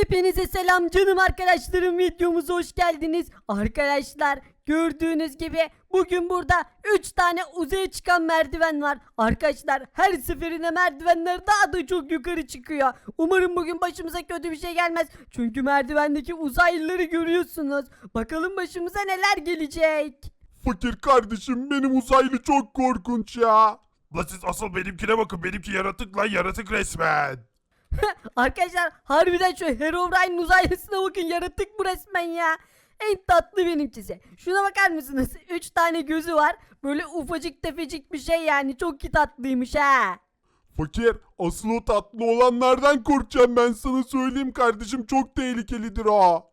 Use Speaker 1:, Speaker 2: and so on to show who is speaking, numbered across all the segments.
Speaker 1: Hepinize selam canım arkadaşlarım videomuza hoş geldiniz. Arkadaşlar gördüğünüz gibi bugün burada 3 tane uzaya çıkan merdiven var. Arkadaşlar her seferinde merdivenler daha da çok yukarı çıkıyor. Umarım bugün başımıza kötü bir şey gelmez. Çünkü merdivendeki uzaylıları görüyorsunuz. Bakalım başımıza neler gelecek.
Speaker 2: Fakir kardeşim benim uzaylı çok korkunç ya. La siz asıl benimkine bakın benimki yaratık lan yaratık resmen.
Speaker 1: Arkadaşlar harbiden şu Herobrine uzaylısına bakın yaratık bu resmen ya. En tatlı benimkisi. Şuna bakar mısınız? 3 tane gözü var. Böyle ufacık tefecik bir şey yani. Çok ki tatlıymış ha.
Speaker 2: Fakir asıl o tatlı olanlardan korkacağım ben sana söyleyeyim kardeşim çok tehlikelidir o.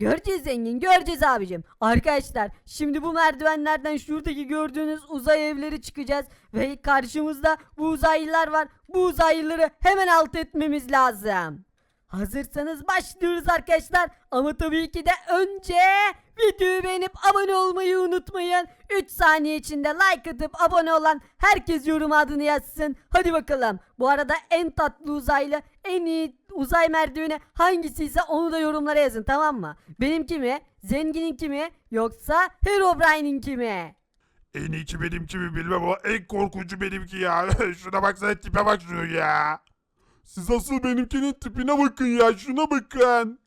Speaker 1: Göreceğiz zengin göreceğiz abicim. Arkadaşlar şimdi bu merdivenlerden şuradaki gördüğünüz uzay evleri çıkacağız. Ve karşımızda bu uzaylılar var. Bu uzaylıları hemen alt etmemiz lazım. Hazırsanız başlıyoruz arkadaşlar. Ama tabii ki de önce videoyu beğenip abone olmayı unutmayın. 3 saniye içinde like atıp abone olan herkes yorum adını yazsın. Hadi bakalım. Bu arada en tatlı uzaylı, en iyi uzay merdiveni hangisiyse onu da yorumlara yazın tamam mı? Benimki mi? Zengininki mi? Yoksa Herobrine'inki mi?
Speaker 2: En iyisi benimki mi bilmem ama en korkuncu benimki ya. şuna baksana tipe bak şunu ya. Siz asıl benimkinin tipine bakın ya şuna bakın.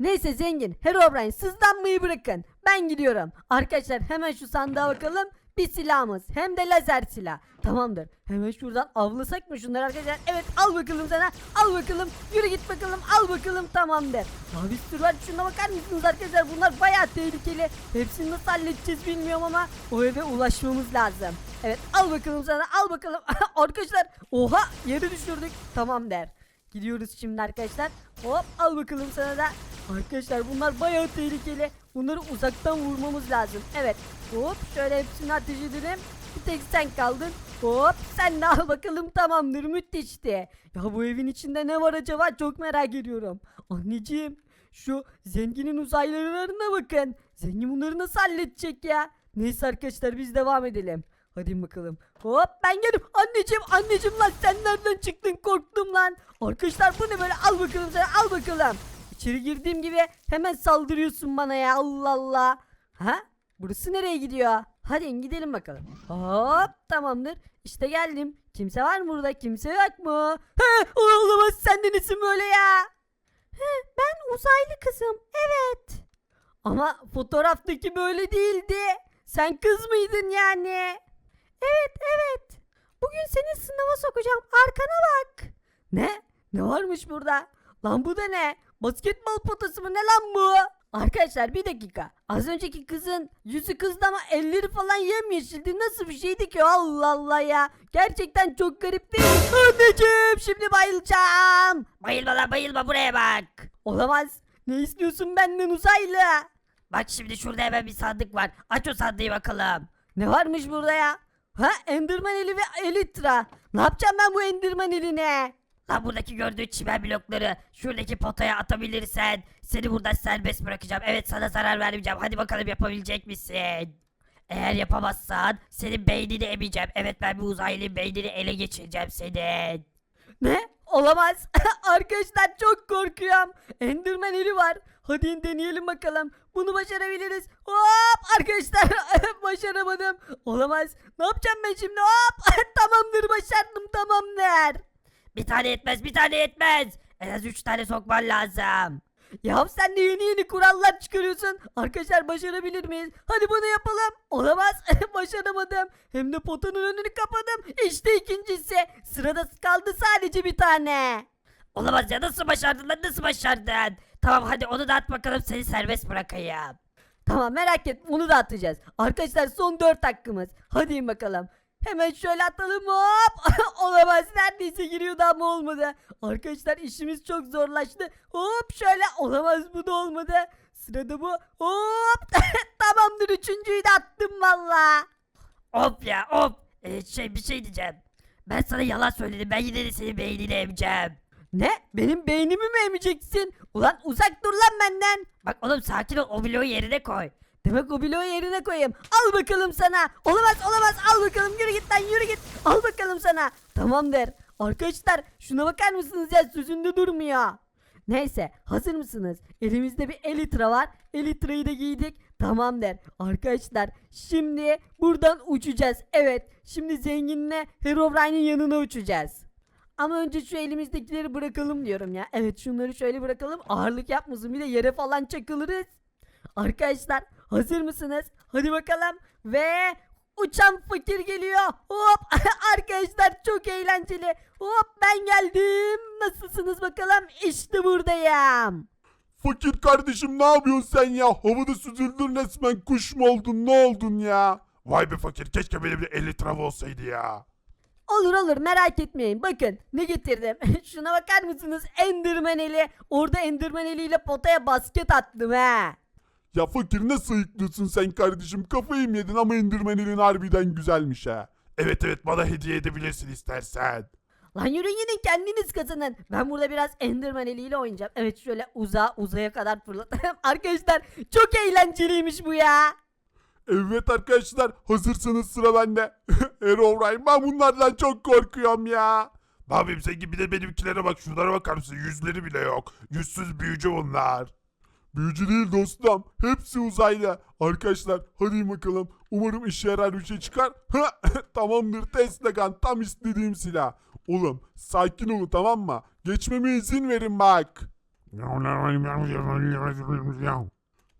Speaker 1: Neyse zengin Herobrine sızlanmayı bırakın. Ben gidiyorum. Arkadaşlar hemen şu sandığa bakalım. Bir silahımız hem de lazer silah. Tamamdır. Hemen şuradan avlasak mı şunları arkadaşlar? Evet al bakalım sana. Al bakalım. Yürü git bakalım. Al bakalım tamamdır. Abi sür var. Şuna bakar mısınız arkadaşlar? Bunlar bayağı tehlikeli. Hepsini nasıl halledeceğiz bilmiyorum ama o eve ulaşmamız lazım. Evet al bakalım sana. Al bakalım. arkadaşlar oha yere düşürdük. Tamam. Gidiyoruz şimdi arkadaşlar. Hop al bakalım sana da. Arkadaşlar bunlar bayağı tehlikeli. Bunları uzaktan vurmamız lazım. Evet. Hop şöyle hepsini ateş. Bir tek sen kaldın. Hop sen de al bakalım tamamdır müthişti. Ya bu evin içinde ne var acaba çok merak ediyorum. Anneciğim şu zenginin uzaylılarına bakın. Zengin bunları nasıl halledecek ya? Neyse arkadaşlar biz devam edelim. Hadi bakalım. Hop ben geldim. Anneciğim anneciğim lan sen nereden çıktın korktum lan. Arkadaşlar bu ne böyle al bakalım sana al bakalım. İçeri girdiğim gibi hemen saldırıyorsun bana ya Allah Allah. Ha? Burası nereye gidiyor? Hadi gidelim bakalım. Hop tamamdır. İşte geldim. Kimse var mı burada? Kimse yok mu? He, olamaz sen de nesin böyle ya? He, ben uzaylı kızım. Evet. Ama fotoğraftaki böyle değildi. Sen kız mıydın yani? Evet evet. Bugün seni sınava sokacağım. Arkana bak. Ne? Ne varmış burada? Lan bu da ne? Basketbol potası mı ne lan bu? Arkadaşlar bir dakika. Az önceki kızın yüzü kızdı ama elleri falan yemyeşildi. Nasıl bir şeydi ki? Allah Allah ya. Gerçekten çok garip değil mi? Anneciğim şimdi bayılacağım.
Speaker 3: Bayılma lan bayılma buraya bak.
Speaker 1: Olamaz. Ne istiyorsun benden uzaylı?
Speaker 3: Bak şimdi şurada hemen bir sandık var. Aç o sandığı bakalım.
Speaker 1: Ne varmış burada ya? Ha Enderman eli ve Elytra. Ne yapacağım ben bu Enderman eline?
Speaker 3: Lan buradaki gördüğün çimen blokları şuradaki potaya atabilirsen seni buradan serbest bırakacağım. Evet sana zarar vermeyeceğim. Hadi bakalım yapabilecek misin? Eğer yapamazsan senin beynini emeceğim. Evet ben bir uzaylıyım beynini ele geçireceğim senin.
Speaker 1: Ne? Olamaz. Arkadaşlar çok korkuyorum. Enderman eli var. Hadi deneyelim bakalım. Bunu başarabiliriz. Hop arkadaşlar başaramadım. Olamaz. Ne yapacağım ben şimdi? Hop tamamdır başardım tamamdır.
Speaker 3: Bir tane yetmez bir tane yetmez. En az üç tane sokman lazım.
Speaker 1: Ya sen de yeni yeni kurallar çıkarıyorsun. Arkadaşlar başarabilir miyiz? Hadi bunu yapalım. Olamaz. Başaramadım. Hem de potanın önünü kapadım. İşte ikincisi. Sırada kaldı sadece bir tane.
Speaker 3: Olamaz ya nasıl başardın lan nasıl başardın? Tamam hadi onu da at bakalım seni serbest bırakayım.
Speaker 1: Tamam merak etme onu da atacağız. Arkadaşlar son 4 hakkımız. Hadi bakalım. Hemen şöyle atalım hop. Olamaz neredeyse giriyordu ama olmadı. Arkadaşlar işimiz çok zorlaştı. Hop şöyle olamaz bu da olmadı. Sırada bu. Hop tamamdır üçüncüyü de attım valla.
Speaker 3: Of ya of. Ee, şey bir şey diyeceğim. Ben sana yalan söyledim. Ben yine de senin beynini emeceğim.
Speaker 1: Ne? Benim beynimi mi emeceksin? Ulan uzak dur lan benden.
Speaker 3: Bak oğlum sakin ol. O bloğu yerine koy.
Speaker 1: Demek o bloğu yerine koyayım. Al bakalım sana. Olamaz olamaz al bakalım yürü git lan yürü git. Al bakalım sana. Tamam der. Arkadaşlar şuna bakar mısınız ya sözünde durmuyor. Neyse hazır mısınız? Elimizde bir elitra var. Elitrayı da giydik. Tamam der. Arkadaşlar şimdi buradan uçacağız. Evet şimdi zenginle Herobrine'in yanına uçacağız. Ama önce şu elimizdekileri bırakalım diyorum ya. Evet şunları şöyle bırakalım. Ağırlık yapmasın bir de yere falan çakılırız. Arkadaşlar hazır mısınız? Hadi bakalım. Ve uçan fakir geliyor. Hop arkadaşlar çok eğlenceli. Hop ben geldim. Nasılsınız bakalım? İşte buradayım.
Speaker 2: Fakir kardeşim ne yapıyorsun sen ya? Havada süzüldün resmen kuş mu oldun ne oldun ya? Vay be fakir keşke benim de 50 trav olsaydı ya.
Speaker 1: Olur olur merak etmeyin. Bakın ne getirdim. Şuna bakar mısınız? Enderman eli. Orada Enderman eliyle potaya basket attım he.
Speaker 2: Ya fakir ne sayıklıyorsun sen kardeşim kafayı mı yedin ama indirmen elin harbiden güzelmiş ha. Evet evet bana hediye edebilirsin istersen.
Speaker 1: Lan yürüyün gidin kendiniz kazanın. Ben burada biraz Enderman eliyle oynayacağım. Evet şöyle uzağa uzaya kadar fırlatırım. Arkadaşlar çok eğlenceliymiş bu ya.
Speaker 2: Evet arkadaşlar hazırsanız sıra bende. Herobrine ben bunlardan çok korkuyorum ya. Ne yapayım sen gibi de benimkilere bak şunlara bakar mısın yüzleri bile yok. Yüzsüz büyücü bunlar. Büyücü değil dostum. Hepsi uzaylı. Arkadaşlar hadi bakalım. Umarım işe yarar bir şey çıkar. Tamamdır Teslagan tam istediğim silah. Oğlum sakin olun tamam mı? Geçmeme izin verin bak.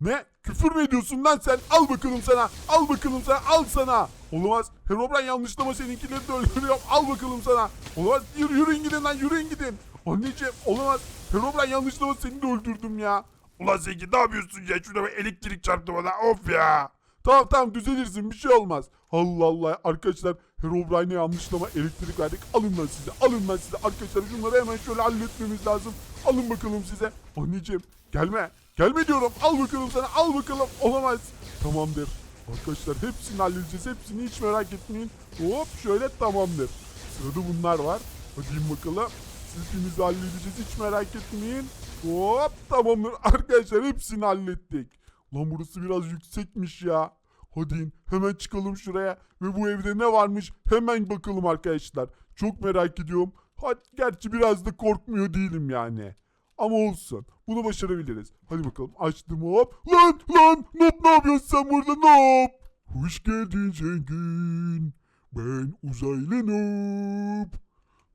Speaker 2: Ne? Küfür mü ediyorsun lan sen? Al bakalım sana. Al bakalım sana. Al sana. Olamaz. Herobrine yanlışlama seninkileri de öldürüyorum. Al bakalım sana. Olamaz. Yürü, yürüyün gidin lan. Yürüyün gidin. Anneciğim olamaz. Herobrine yanlışlama seni de öldürdüm ya. Ulan Zeki ne yapıyorsun ya? Şurada bir elektrik çarptı bana. Of ya. Tamam tamam düzelirsin bir şey olmaz. Allah Allah arkadaşlar Herobrine'e yanlışlama elektrik verdik. Alın lan size alın lan size. Arkadaşlar şunları hemen şöyle halletmemiz lazım. Alın bakalım size. Anneciğim gelme. Gelme diyorum. Al bakalım sana. Al bakalım. Olamaz. Tamamdır. Arkadaşlar hepsini halledeceğiz. Hepsini hiç merak etmeyin. Hop şöyle tamamdır. Sırada bunlar var. Hadi bakalım. Hepinizi halledeceğiz. Hiç merak etmeyin. Hop tamamdır. Arkadaşlar hepsini hallettik. Lan burası biraz yüksekmiş ya. Hadi in, hemen çıkalım şuraya ve bu evde ne varmış hemen bakalım arkadaşlar. Çok merak ediyorum. Ha, gerçi biraz da korkmuyor değilim yani. Ama olsun. Bunu başarabiliriz. Hadi bakalım açtım hop. Lan lan Nop ne yapıyorsun sen burada Nop? Hoş geldin zengin. Ben uzaylı Nop.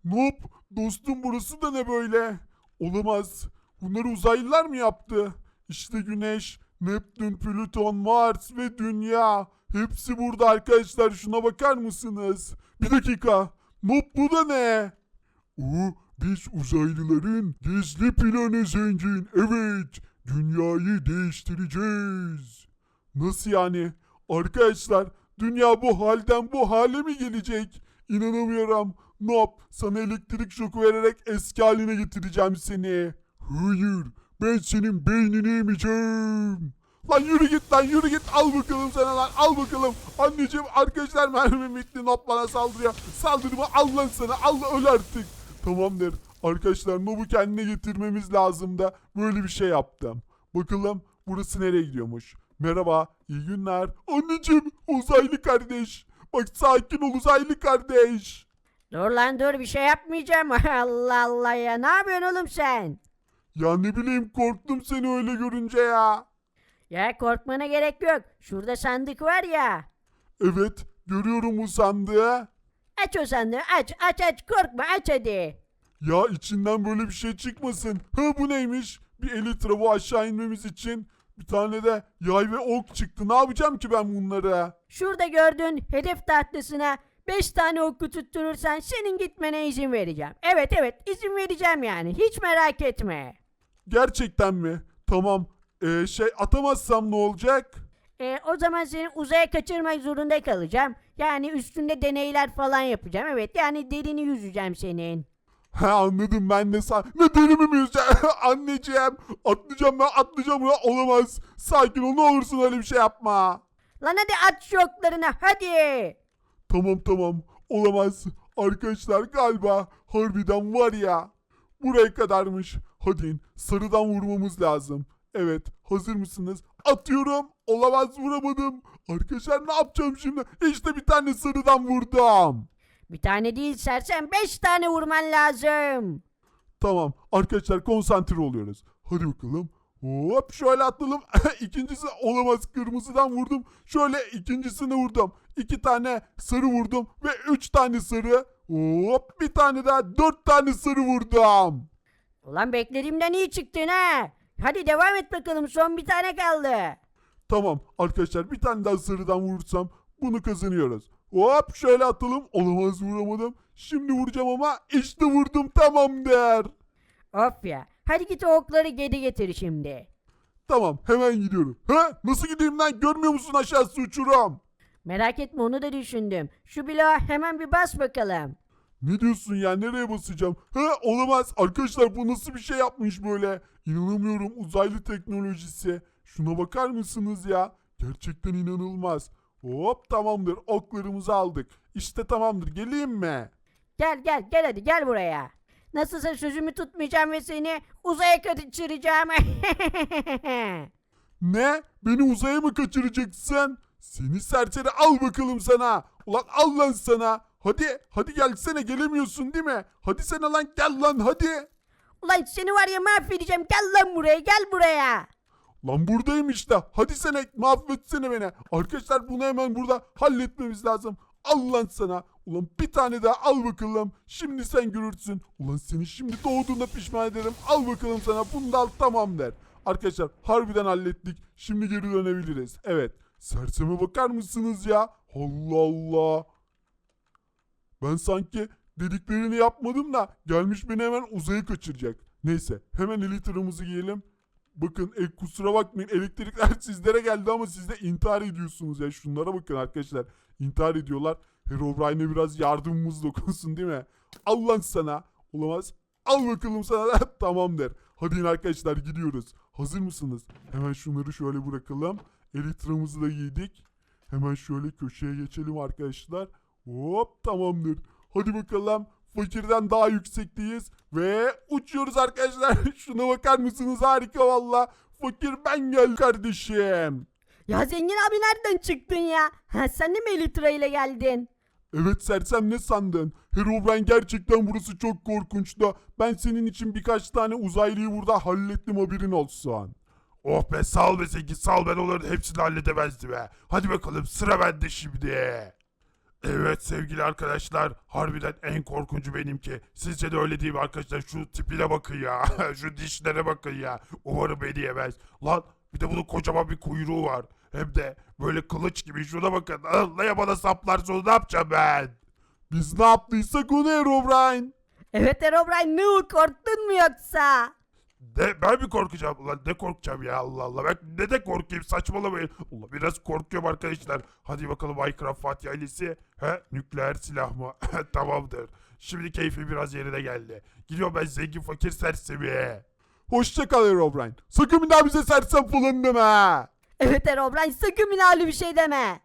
Speaker 2: Nop dostum burası da ne böyle? Olamaz. Bunları uzaylılar mı yaptı? İşte güneş, Neptün, Plüton, Mars ve Dünya. Hepsi burada arkadaşlar. Şuna bakar mısınız? Bir dakika. Nop bu da ne? O biz uzaylıların gizli planı zengin. Evet. Dünyayı değiştireceğiz. Nasıl yani? Arkadaşlar dünya bu halden bu hale mi gelecek? İnanamıyorum. Nop sana elektrik şoku vererek eski haline getireceğim seni. Hayır ben senin beynini yemeyeceğim. Lan yürü git lan yürü git al bakalım sana lan al bakalım. Anneciğim arkadaşlar mermim bitti Nop bana saldırıyor. Saldırma al lan sana al öl artık. Tamamdır arkadaşlar Nop'u kendine getirmemiz lazım da böyle bir şey yaptım. Bakalım burası nereye gidiyormuş. Merhaba iyi günler. Anneciğim uzaylı kardeş. Bak sakin ol uzaylı kardeş.
Speaker 1: Dur lan dur bir şey yapmayacağım. Allah Allah ya ne yapıyorsun oğlum sen?
Speaker 2: Ya ne bileyim korktum seni öyle görünce ya.
Speaker 1: Ya korkmana gerek yok. Şurada sandık var ya.
Speaker 2: Evet görüyorum bu sandığı.
Speaker 1: Aç o sandığı aç aç aç korkma aç hadi.
Speaker 2: Ya içinden böyle bir şey çıkmasın. Ha bu neymiş? Bir elitra bu aşağı inmemiz için. Bir tane de yay ve ok çıktı. Ne yapacağım ki ben bunları?
Speaker 1: Şurada gördüğün hedef tahtasına 5 tane oku tutturursan senin gitmene izin vereceğim. Evet evet izin vereceğim yani hiç merak etme.
Speaker 2: Gerçekten mi? Tamam. Ee, şey atamazsam ne olacak?
Speaker 1: E, o zaman seni uzaya kaçırmak zorunda kalacağım. Yani üstünde deneyler falan yapacağım. Evet yani derini yüzeceğim senin.
Speaker 2: Ha anladım ben de sa... Ne deli mi yüzeceğim? Anneciğim atlayacağım ben atlayacağım ya olamaz. Sakin ol ne olursun öyle bir şey yapma.
Speaker 1: Lan hadi at şu oklarını hadi.
Speaker 2: Tamam tamam olamaz. Arkadaşlar galiba harbiden var ya. Buraya kadarmış. Hadi in, sarıdan vurmamız lazım. Evet hazır mısınız? Atıyorum. Olamaz vuramadım. Arkadaşlar ne yapacağım şimdi? İşte bir tane sarıdan vurdum.
Speaker 1: Bir tane değil sersen 5 tane vurman lazım.
Speaker 2: Tamam arkadaşlar konsantre oluyoruz. Hadi bakalım. Hop şöyle atladım. İkincisi olamaz kırmızıdan vurdum. Şöyle ikincisini vurdum. İki tane sarı vurdum ve üç tane sarı. Hop bir tane daha dört tane sarı vurdum.
Speaker 1: Ulan beklediğimden iyi çıktın ha. Hadi devam et bakalım son bir tane kaldı.
Speaker 2: Tamam arkadaşlar bir tane daha sarıdan vurursam bunu kazanıyoruz. Hop şöyle atalım. Olamaz vuramadım. Şimdi vuracağım ama işte vurdum tamamdır.
Speaker 1: Of ya. Hadi git o okları geri getir şimdi.
Speaker 2: Tamam hemen gidiyorum. Ha nasıl gideyim lan görmüyor musun aşağısı uçurum.
Speaker 1: Merak etme onu da düşündüm. Şu bloğa hemen bir bas bakalım.
Speaker 2: Ne diyorsun ya nereye basacağım? Ha olamaz arkadaşlar bu nasıl bir şey yapmış böyle? İnanamıyorum uzaylı teknolojisi. Şuna bakar mısınız ya? Gerçekten inanılmaz. Hop tamamdır oklarımızı aldık. İşte tamamdır geleyim mi?
Speaker 1: Gel gel gel hadi gel buraya. Nasılsa sözümü tutmayacağım ve seni uzaya kaçıracağım.
Speaker 2: Ne? Beni uzaya mı kaçıracaksın? Seni serseri al bakalım sana. Ulan al lan sana. Hadi hadi gelsene gelemiyorsun değil mi? Hadi sana lan gel lan hadi.
Speaker 1: Ulan seni var ya mahvedeceğim. Gel lan buraya gel buraya.
Speaker 2: Lan buradayım işte. Hadi sen mahvetsene beni. Arkadaşlar bunu hemen burada halletmemiz lazım. Al lan sana. Ulan bir tane daha al bakalım. Şimdi sen görürsün. Ulan seni şimdi doğduğunda pişman ederim. Al bakalım sana. Bunu da al tamam der. Arkadaşlar harbiden hallettik. Şimdi geri dönebiliriz. Evet. Serseme bakar mısınız ya? Allah Allah. Ben sanki dediklerini yapmadım da gelmiş beni hemen uzaya kaçıracak. Neyse hemen elitırımızı giyelim. Bakın e, kusura bakmayın elektrikler sizlere geldi ama siz de intihar ediyorsunuz ya. Şunlara bakın arkadaşlar. İntihar ediyorlar. Herobrine'e biraz yardımımız dokunsun değil mi? Al lan sana. Olamaz. Al bakalım sana da tamam der. Hadi yine arkadaşlar gidiyoruz. Hazır mısınız? Hemen şunları şöyle bırakalım. Elitramızı da giydik. Hemen şöyle köşeye geçelim arkadaşlar. Hop tamamdır. Hadi bakalım. Fakirden daha yüksekteyiz. Ve uçuyoruz arkadaşlar. Şuna bakar mısınız? Harika valla. Fakir ben gel kardeşim.
Speaker 1: Ya zengin abi nereden çıktın ya? Ha sen de mi Elytra ile geldin?
Speaker 2: Evet sersem ne sandın? Herobrine gerçekten burası çok korkunçtu. Ben senin için birkaç tane uzaylıyı burada hallettim haberin olsun. Oh be sağ ol be Zeki sağ ol ben onların hepsini halledemezdim be. Hadi bakalım sıra bende şimdi. Evet sevgili arkadaşlar harbiden en korkuncu benimki. Sizce de öyle değil mi arkadaşlar? Şu tipine bakın ya. Şu dişlere bakın ya. Umarım beni yemez. Lan bir de bunun kocaman bir kuyruğu var. Hem de böyle kılıç gibi şuna bakın. Allah ya bana saplarsa onu ne yapacağım ben? Biz ne yaptıysak onu Herobrine.
Speaker 1: Evet Herobrine ne o, korktun mu yoksa?
Speaker 2: De, ben mi korkacağım? Ulan ne korkacağım ya Allah Allah. Ben ne de korkayım saçmalamayın. Allah biraz korkuyorum arkadaşlar. Hadi bakalım Minecraft Fatih ailesi. He nükleer silah mı? Tamamdır. Şimdi keyfi biraz yerine geldi. Gidiyorum ben zengin fakir sersemi. Hoşça kal Herobrine. Sakın bir daha bize sersem falan deme.
Speaker 1: Evet Herobrine sakın minali bir şey deme.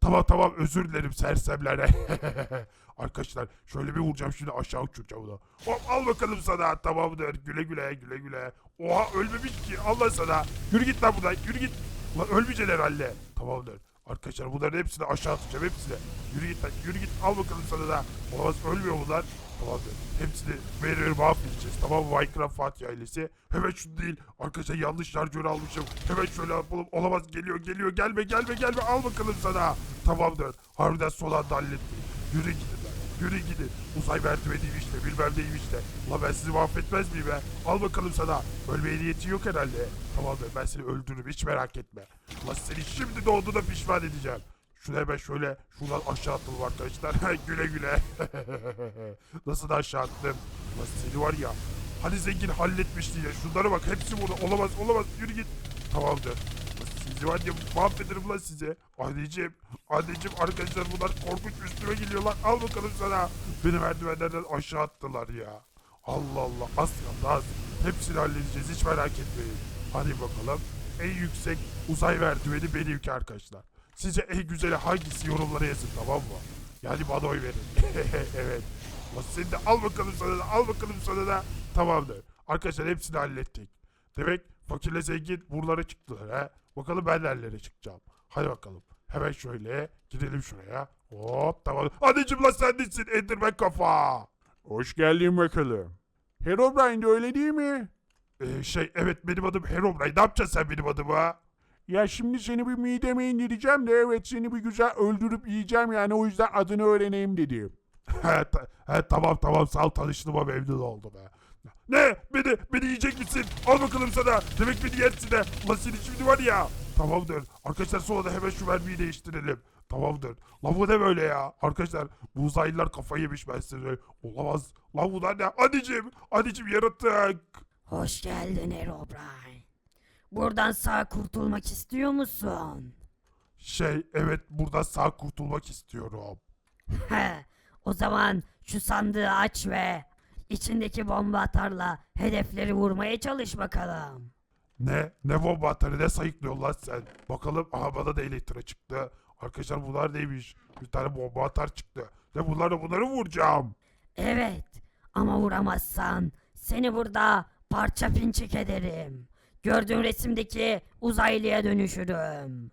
Speaker 2: Tamam tamam özür dilerim sersemlere. Arkadaşlar şöyle bir vuracağım şimdi aşağı uçuracağım onu. Hop al bakalım sana tamamdır güle güle güle güle. Oha ölmemiş ki Allah sana. Yürü git lan buradan yürü git. Lan ölmeyeceksin herhalde. Tamamdır. Arkadaşlar bunların hepsini aşağı atacağım hepsini. Yürü git lan yürü git al bakalım sana da. Olamaz ölmüyor bunlar. Tamamdır. Hepsini verir mahvedeceğiz. Tamam Minecraft Fatih ailesi. Hemen şunu değil. Arkadaşlar yanlış şarjörü almışım. Hemen şöyle yapalım. Olamaz geliyor geliyor. Gelme gelme gelme. Al bakalım sana. Tamamdır. Harbiden son anda hallettim. Yürü gidin. Yürü gidin. Uzay merdiveniymiş de bilmem neymiş de. Ulan ben sizi mahvetmez miyim be? Al bakalım sana. Ölmeye niyetin yok herhalde. Tamamdır ben seni öldürürüm hiç merak etme. Ulan seni şimdi doğduğuna pişman edeceğim. Şunu hemen şöyle şuradan aşağı atalım arkadaşlar. güle güle. Nasıl da aşağı attım. Ulan seni var ya. Hani zengin halletmişti ya. Şunlara bak hepsi burada. Olamaz olamaz. Yürü git. Tamamdır. Var ya mahvederim lan size. Anneciğim. Anneciğim arkadaşlar bunlar korkunç üstüme geliyorlar. Al bakalım sana. Beni merdivenlerden aşağı attılar ya. Allah Allah. Az kaldı az. Hepsini halledeceğiz. Hiç merak etmeyin. Hadi bakalım. En yüksek uzay merdiveni benimki arkadaşlar. Sizce en güzeli hangisi yorumlara yazın tamam mı? Yani bana oy verin. evet. Ulan sen de al bakalım sana da al bakalım sana da. Tamamdır. Arkadaşlar hepsini hallettik. Demek fakirle zengin buralara çıktılar ha. Bakalım ben nerelere çıkacağım. Hadi bakalım. Hemen şöyle gidelim şuraya. Hop tamam. Anneciğim lan sen nesin? Enderman kafa. Hoş geldin bakalım.
Speaker 4: Herobrine de öyle değil mi? Ee, şey evet benim adım Herobrine. Ne yapacaksın sen benim adıma? Ya şimdi seni bir mideme indireceğim de evet seni bir güzel öldürüp yiyeceğim yani o yüzden adını öğreneyim dedim. he, ta- he, tamam tamam sağ ol tanıştığıma memnun oldum be. Ne? Beni, beni yiyecek misin? Al bakalım sana. Demek beni yersin de. Ulan seni şimdi var ya. Tamamdır. Arkadaşlar sonra da hemen şu mermiyi değiştirelim. Tamamdır. Lan bu ne böyle ya? Arkadaşlar bu uzaylılar kafayı yemiş ben size. Olamaz. Lan bunlar ne? Anneciğim. Anneciğim yaratık.
Speaker 3: Hoş geldin Herobrine. Buradan sağ kurtulmak istiyor musun?
Speaker 4: Şey evet burada sağ kurtulmak istiyorum.
Speaker 3: He, o zaman şu sandığı aç ve içindeki bomba atarla hedefleri vurmaya çalış bakalım.
Speaker 4: Ne? Ne bomba atarı ne sayıklıyor lan sen? Bakalım aha bana da elektra çıktı. Arkadaşlar bunlar neymiş? Bir tane bomba atar çıktı. Ve bunlarla bunları vuracağım.
Speaker 3: Evet ama vuramazsan seni burada parça pinçik ederim. Gördüğün resimdeki uzaylıya dönüşürüm.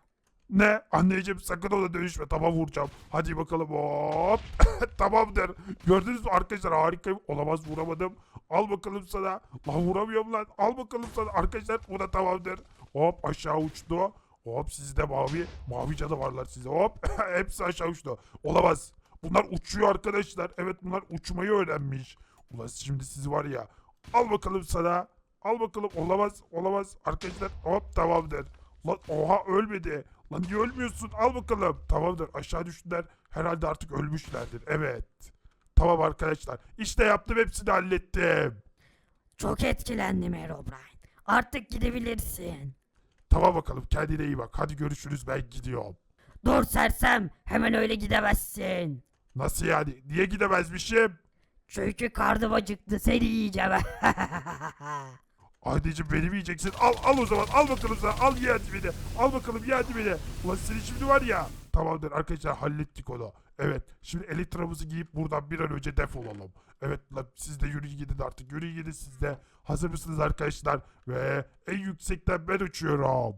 Speaker 4: Ne? Anneciğim sakın ona dönüşme. Tamam vuracağım. Hadi bakalım hop. Tamamdır. Gördünüz mü arkadaşlar harikayım. Olamaz vuramadım. Al bakalım sana. Lan vuramıyorum lan. Al bakalım sana. Arkadaşlar bu da tamamdır. Hop aşağı uçtu. Hop sizde mavi. Mavi canavarlar size. Hop. Hepsi aşağı uçtu. Olamaz. Bunlar uçuyor arkadaşlar. Evet bunlar uçmayı öğrenmiş. Ulan şimdi sizi var ya. Al bakalım sana. Al bakalım. Olamaz. Olamaz. Arkadaşlar hop tamamdır. Lan oha ölmedi. Lan niye ölmüyorsun? Al bakalım. Tamamdır aşağı düştüler. Herhalde artık ölmüşlerdir. Evet. Tamam arkadaşlar. İşte yaptım hepsini hallettim.
Speaker 3: Çok etkilendim Herobrine. Artık gidebilirsin.
Speaker 4: Tamam bakalım kendine iyi bak. Hadi görüşürüz ben gidiyorum.
Speaker 3: Dur sersem hemen öyle gidemezsin.
Speaker 4: Nasıl yani? Niye gidemezmişim?
Speaker 3: Çünkü karnım acıktı seni yiyeceğim.
Speaker 4: Anneciğim beni yiyeceksin? Al al o zaman al bakalım sana al ye hadi beni. Al bakalım ye hadi beni. Ulan seni şimdi var ya. Tamamdır arkadaşlar hallettik onu. Evet şimdi elektramızı giyip buradan bir an önce defolalım. Evet lan siz de yürüyün gidin artık yürüyün gidin siz de. Hazır mısınız arkadaşlar? Ve en yüksekten ben uçuyorum.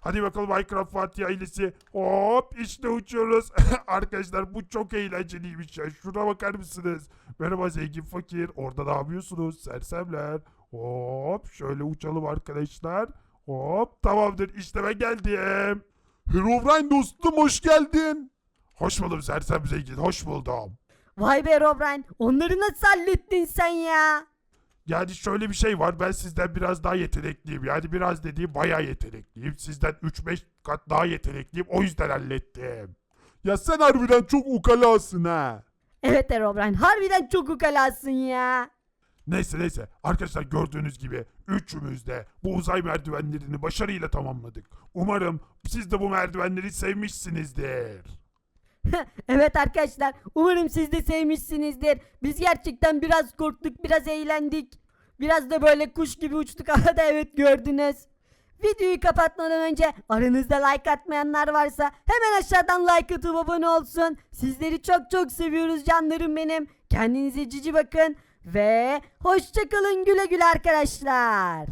Speaker 4: Hadi bakalım Minecraft Fatih ailesi. Hop işte uçuyoruz. Arkadaşlar bu çok eğlenceliymiş ya. Şuna bakar mısınız? Merhaba zengin fakir. Orada ne yapıyorsunuz? Sersemler. Hop şöyle uçalım arkadaşlar. Hop tamamdır işte ben geldim. Herobrine dostum hoş geldin. Hoş buldum sersem zengin hoş buldum.
Speaker 1: Vay be Herobrine onları nasıl hallettin sen ya?
Speaker 4: Yani şöyle bir şey var ben sizden biraz daha yetenekliyim. Yani biraz dediğim bayağı yetenekliyim. Sizden 3-5 kat daha yetenekliyim o yüzden hallettim. Ya sen harbiden çok ukalasın ha.
Speaker 1: Evet Herobrine harbiden çok ukalasın ya.
Speaker 4: Neyse neyse arkadaşlar gördüğünüz gibi üçümüz de bu uzay merdivenlerini başarıyla tamamladık. Umarım siz de bu merdivenleri sevmişsinizdir.
Speaker 1: evet arkadaşlar umarım siz de sevmişsinizdir. Biz gerçekten biraz korktuk biraz eğlendik. Biraz da böyle kuş gibi uçtuk arada evet gördünüz. Videoyu kapatmadan önce aranızda like atmayanlar varsa hemen aşağıdan like atıp abone olsun. Sizleri çok çok seviyoruz canlarım benim. Kendinize cici bakın ve hoşçakalın güle güle arkadaşlar.